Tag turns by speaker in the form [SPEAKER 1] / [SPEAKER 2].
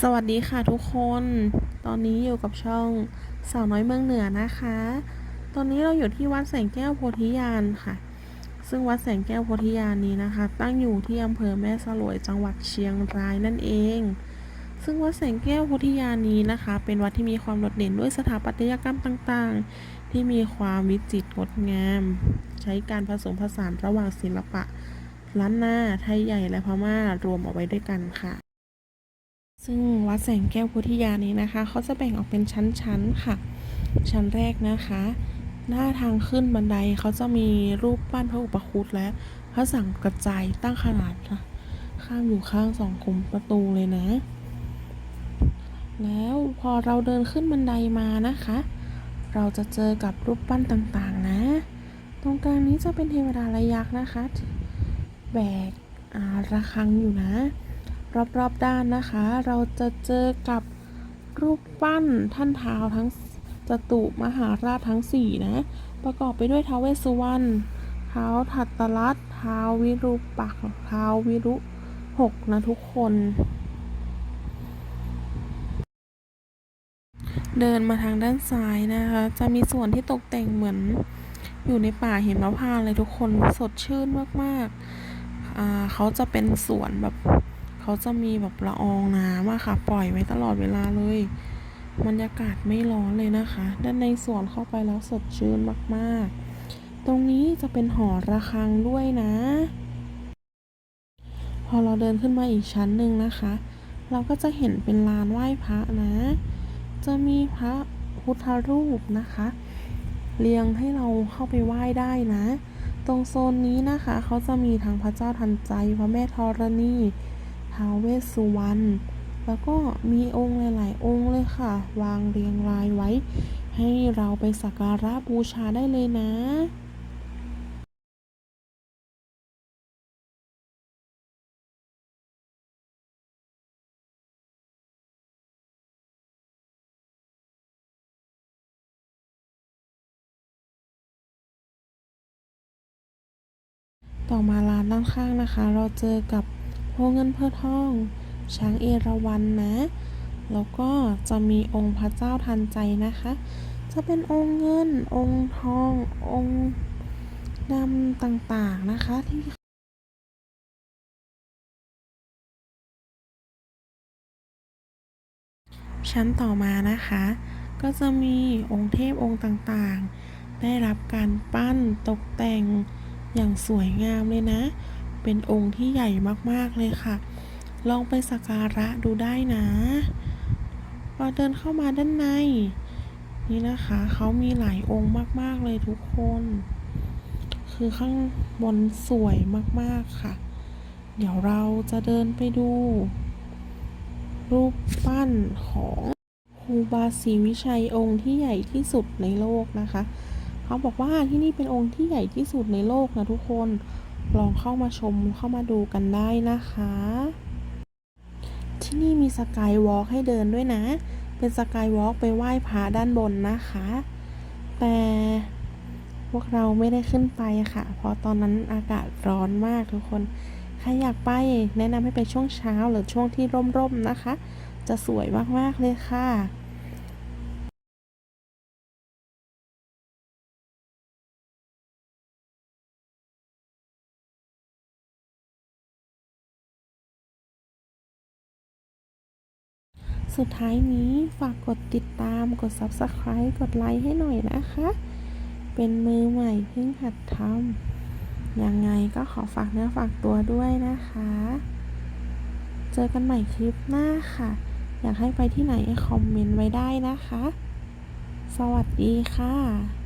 [SPEAKER 1] สวัสดีค่ะทุกคน ตอนนี้อยู่กับช่องสาวน้อยเมืองเหนือนะคะ ตอนนี้เราอยู่ที่วัดแสงแก้วโพธิญาณค่ะ ซึ่งวัดแสงแก้วโพธิญาณนี้นะคะ ตั้งอยู่ที่อำเภอแม่สลวยจังหวัดเชียงรายนั่นเอง ซึ่งวัดแสงแก้วโพธิญาณนี้นะคะ เป็นวัดที่มีความโดดเด่นด้วยสถาปัตยกรรมต่างๆ ที่มีความวิจิตรงดงาม ใช้การผสมผสานระหว่างศิลปะล้านนาไทยใหญ่และพม่ารวมเอาไว้ด้วยกันค่ะ ซึ่งวัดแสงแก้วพุทธิยานี้นะคะเขาจะแบ่งออกเป็นชั้นๆค่ะ ชั้นแรกนะคะ หน้าทางขึ้นบันไดเขาจะมีรูปปั้นพระอุปคุตและพระสังกระจายตั้งขนาดค่ะข้างอยู่ข้างสองคุมประตูเลยนะ แล้วพอเราเดินขึ้นบันไดมานะคะ เราจะเจอกับรูปปั้นต่างๆนะ ตรงกลางนี้จะเป็นเทวดาระยักษ์นะคะ แบกอาระฆังอยู่นะ รอบๆด้านนะคะ เราจะเจอกับรูปปั้นท่านเท้าทั้งจตุมหาราชทั้งสี่นะ ประกอบไปด้วยท้าวเวสสุวรรณท้าวทัตตรัตน์ท้าววิรูปักษ์ท้าววิรุหกนะทุกคน เดินมาทางด้านซ้ายนะคะ จะมีส่วนที่ตกแต่งเหมือนอยู่ในป่าหิมะพานต์เลยทุกคนสดชื่นมากๆเขาจะเป็นสวนแบบ เขาจะมีแบบละอองน้ำอะค่ะ ปล่อยไว้ตลอดเวลาเลยบรรยากาศไม่ร้อนเลยนะคะ ด้านในสวนเข้าไปแล้วสดชื่นมากๆ ตรงนี้จะเป็นหอระฆังด้วยนะ พอเราเดินขึ้นมาอีกชั้นหนึ่งนะคะ เราก็จะเห็นเป็นลานไหว้พระนะ จะมีพระพุทธรูปนะคะ เรียงให้เราเข้าไปไหว้ได้นะ ตรงโซนนี้นะคะ เขาจะมีทั้งพระเจ้าทันใจพระแม่ธรณี ท้าวเวสสุวรรณแล้วก็มีองค์หลาย ๆ องค์เลยค่ะ วางเรียงรายไว้ ให้เราไปสักการะบูชาได้เลยนะต่อมาร้านด้านข้างนะคะ เราเจอกับ โพเงินเพอทอง ช้างเอราวัณนะ แล้วก็จะมีองค์พระเจ้าทันใจนะคะ จะเป็นองค์เงิน องค์ทอง องค์ดำต่างๆนะคะที่ชั้นต่อมานะคะ ก็จะมีองค์เทพองค์ต่างๆ ได้รับการปั้นตกแต่งอย่างสวยงามเลยนะ เป็นองค์ที่ใหญ่มากๆเลยค่ะ ลองไปสักการะดูได้นะพอเดินเข้ามาด้านใน นี่นะคะเขามีหลายองค์มากๆเลยทุกคน คือข้างบนสวยมากๆค่ะ เดี๋ยวเราจะเดินไปดู รูปปั้นของครูบาศรีวิชัยองค์ที่ใหญ่ที่สุดในโลกนะคะ เขาบอกว่าที่นี่เป็นองค์ที่ใหญ่ที่สุดในโลกนะทุกคน ลองเข้ามาชมเข้ามาดูกันได้นะคะ ที่นี่มีสกายวอล์กให้เดินด้วยนะ เป็นสกายวอล์กไปไหว้พระด้านบนนะคะ แต่พวกเราไม่ได้ขึ้นไปค่ะ เพราะตอนนั้นอากาศร้อนมากทุกคน ใครอยากไปแนะนำให้ไปช่วงเช้าหรือช่วงที่ร่มๆนะคะ จะสวยมากๆเลยค่ะ สุดท้ายนี้ฝากกดติดตามกด Subscribe กดไลค์ให้หน่อยนะคะ เป็นมือใหม่เพิ่งหัดทำยังไงก็ขอฝากเนื้อฝากตัวด้วยนะคะ เจอกันใหม่คลิปหน้าค่ะ อยากให้ไปที่ไหนคอมเมนต์ไว้ได้นะคะ สวัสดีค่ะ